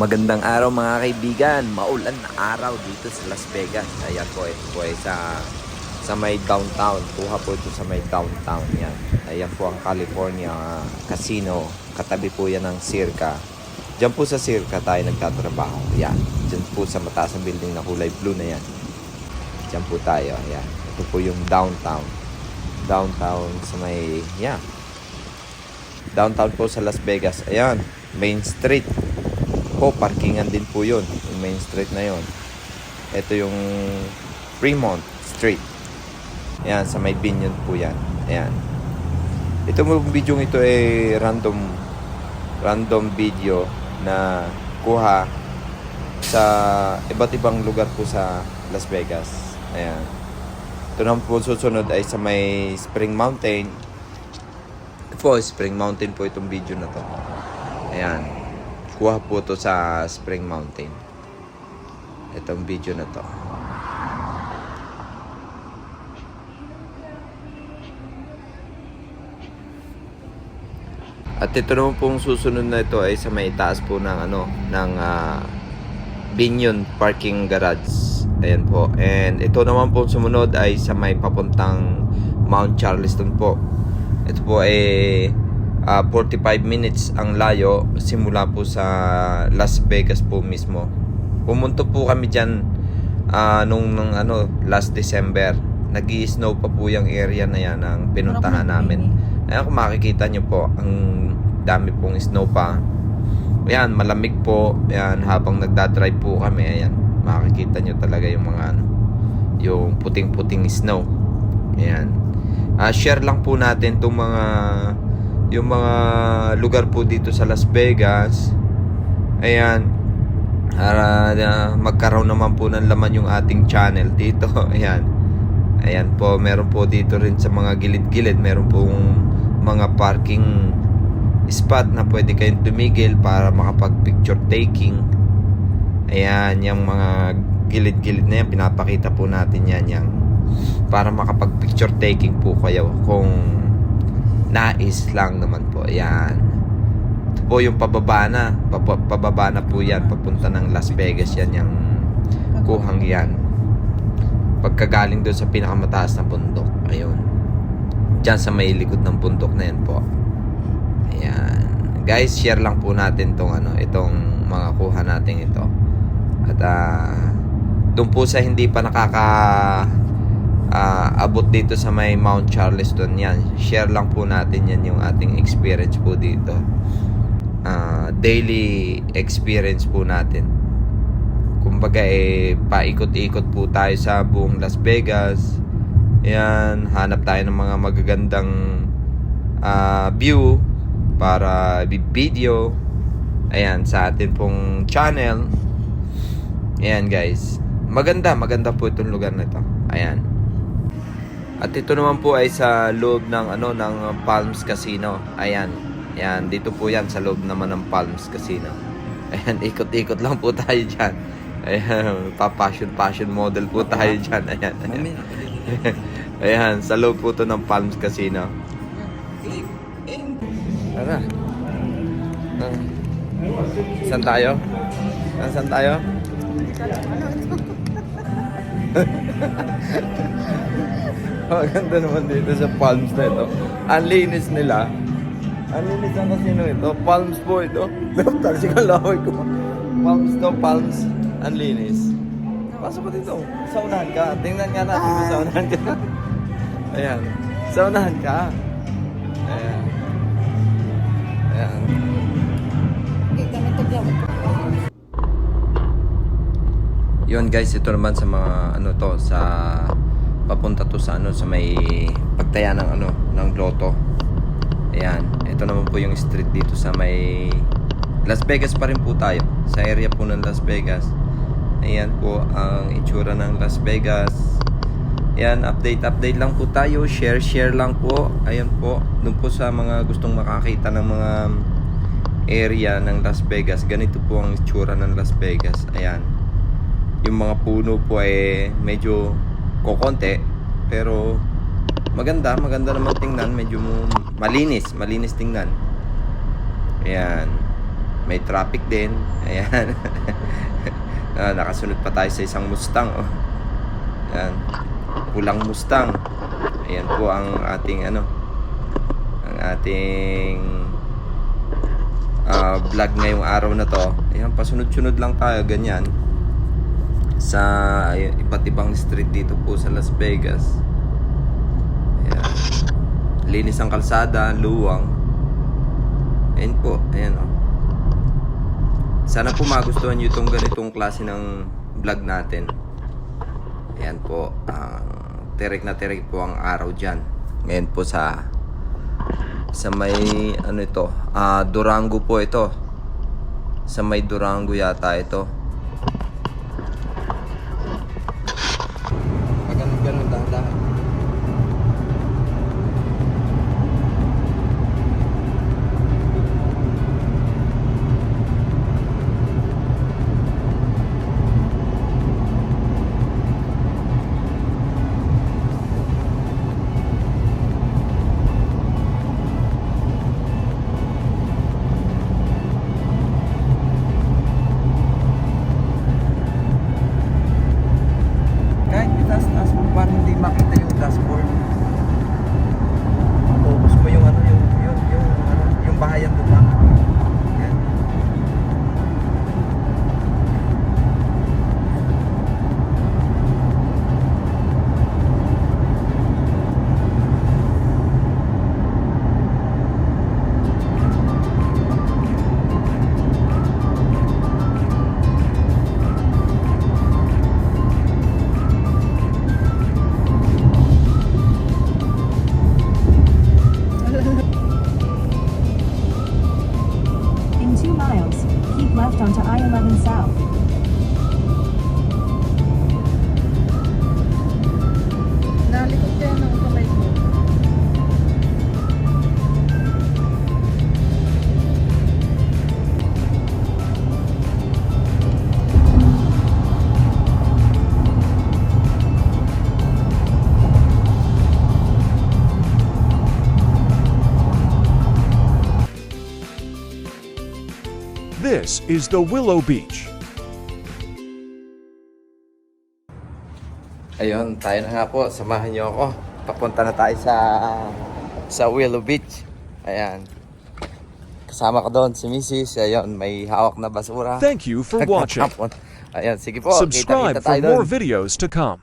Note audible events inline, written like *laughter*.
Magandang araw mga kaibigan. Maulan na araw dito sa Las Vegas. Ayan po, ito po ay sa sa may downtown. Kuha po ito sa may downtown. Yan. Ayan po ang California Casino. Katabi po yan ng Circa. Diyan po sa Circa tayo nagtatrabaho. Yan. Diyan po sa mataas na building na kulay blue na yan. Diyan po tayo. Ayan. Ito po yung downtown. Downtown sa may, yeah. Downtown po sa Las Vegas. Ayan. Main Street po, parkingan din po yun. Yung main street na yun. Ito yung Fremont Street. Ayan, sa may Binion po yan. Ayan. Ito mo video ito ay random random video na kuha sa iba't ibang lugar po sa Las Vegas. Ayan. Ito naman po susunod ay sa may Spring Mountain. Po, Spring Mountain po itong video na to. Ayan. Kuha po to sa Spring Mountain. Itong video na to. At ito naman pong susunod na ito ay sa may taas po ng ano ng ah, Binion Parking Garage. Ayan po. And ito naman po sumunod ay sa may papuntang Mount Charleston po. Ito po ay ah, 45 minutes ang layo simula po sa Las Vegas po mismo. Pumunto po kami diyan nung, nung ano last December. Nag-i-snow pa po yung area na yan ang pinuntahan namin. Ayan kung makikita nyo po, ang dami pong snow pa. Ayan, malamig po. Ayan, habang nagdadrive po kami, ayan, makikita nyo talaga yung mga ano, yung puting-puting snow. Ayan. Ah, share lang po natin itong mga yung mga lugar po dito sa Las Vegas. Ayan. Para ah, magkaroon naman po ng laman yung ating channel dito. *laughs* Ayan. Ayan po, meron po dito rin sa mga gilid-gilid, meron pong mga parking spot na pwede kayong tumigil para makapag-picture taking. Ayan, yung mga gilid-gilid na yan, pinapakita po natin yan, yan para makapag-picture taking po kayo kung nais lang naman po. Ayan. Ito po yung pababa na. Pab- pababa na po yan. Papunta ng Las Vegas yan. Yung kuhang yan. Pagkagaling doon sa pinakamataas na bundok. Ayun. Diyan sa may likod ng bundok na yan po. Ayan. Guys, share lang po natin tong ano, itong mga kuha natin ito. At ah doon po sa hindi pa nakaka ah, abot dito sa may Mount Charleston yan. Share lang po natin yan yung ating experience po dito. Ah, daily experience po natin. Kumbaga eh paikot-ikot po tayo sa buong Las Vegas. Yan, hanap tayo ng mga magagandang ah, view para video. Ayan, sa atin pong channel. Ayan guys. Maganda, maganda po itong lugar na ito. Ayan. At ito naman po ay sa loob ng ano ng Palms Casino. Ayan. Ayan, dito po 'yan sa loob naman ng Palms Casino. Ayan, ikot-ikot lang po tayo diyan. Ayan, pa-passion passion model po tayo diyan. Ayan. Ayan. *laughs* Ayan, sa loob po to ng Palms Casino. Tara. Ah. Saan tayo? Saan tayo? *laughs* Ang ganda naman dito sa Palms na ito. Ang linis nila. Ang linis ang casino ito. Palms po ito. *laughs* Daftar si kalaway ko. Palms to, Palms. Ang linis. Pasok ko dito. Sa unahan ka. Tingnan nga natin kung sa unahan ka. *laughs* Ayan. Sa unahan ka. Ayan. Ayan. Yun guys, ito naman sa mga ano to sa papunta to sa ano sa may pagtaya ng ano ng loto. Ayan, ito naman po yung street dito sa may Las Vegas pa rin po tayo. Sa area po ng Las Vegas. Ayan po ang itsura ng Las Vegas. Ayan, update update lang po tayo. Share share lang po. Ayan po. Doon po sa mga gustong makakita ng mga area ng Las Vegas. Ganito po ang itsura ng Las Vegas. Ayan yung mga puno po ay medyo kokonte pero maganda maganda naman tingnan medyo malinis malinis tingnan ayan may traffic din. *laughs* Ayan. Ah, nakasunod pa tayo sa isang Mustang. Oh. Ayan. Pulang Mustang. Ayan po ang ating ano ang ating ah, vlog ngayong araw na to. Ayan, pasunod-sunod lang tayo ganyan sa ay, iba't ibang street dito po sa Las Vegas. Ayan. Linis ang kalsada, luwang. Ayan po, ayan o. Sana po magustuhan nyo itong ganitong klase ng vlog natin. Ayan po, ang tirik na tirik po ang araw dyan. Ngayon po sa sa may ano ito, ah Durango po ito. Sa may Durango yata ito. This is the Willow Beach. Ayun, tayo na nga po. Samahan niyo ako. Papunta na tayo sa sa Willow Beach. Ayan. Kasama ko doon si Mrs. Ayun, may hawak na basura. Thank you for *laughs* watching. Ayan, sige po. Subscribe kita-kita for tayo more videos to come.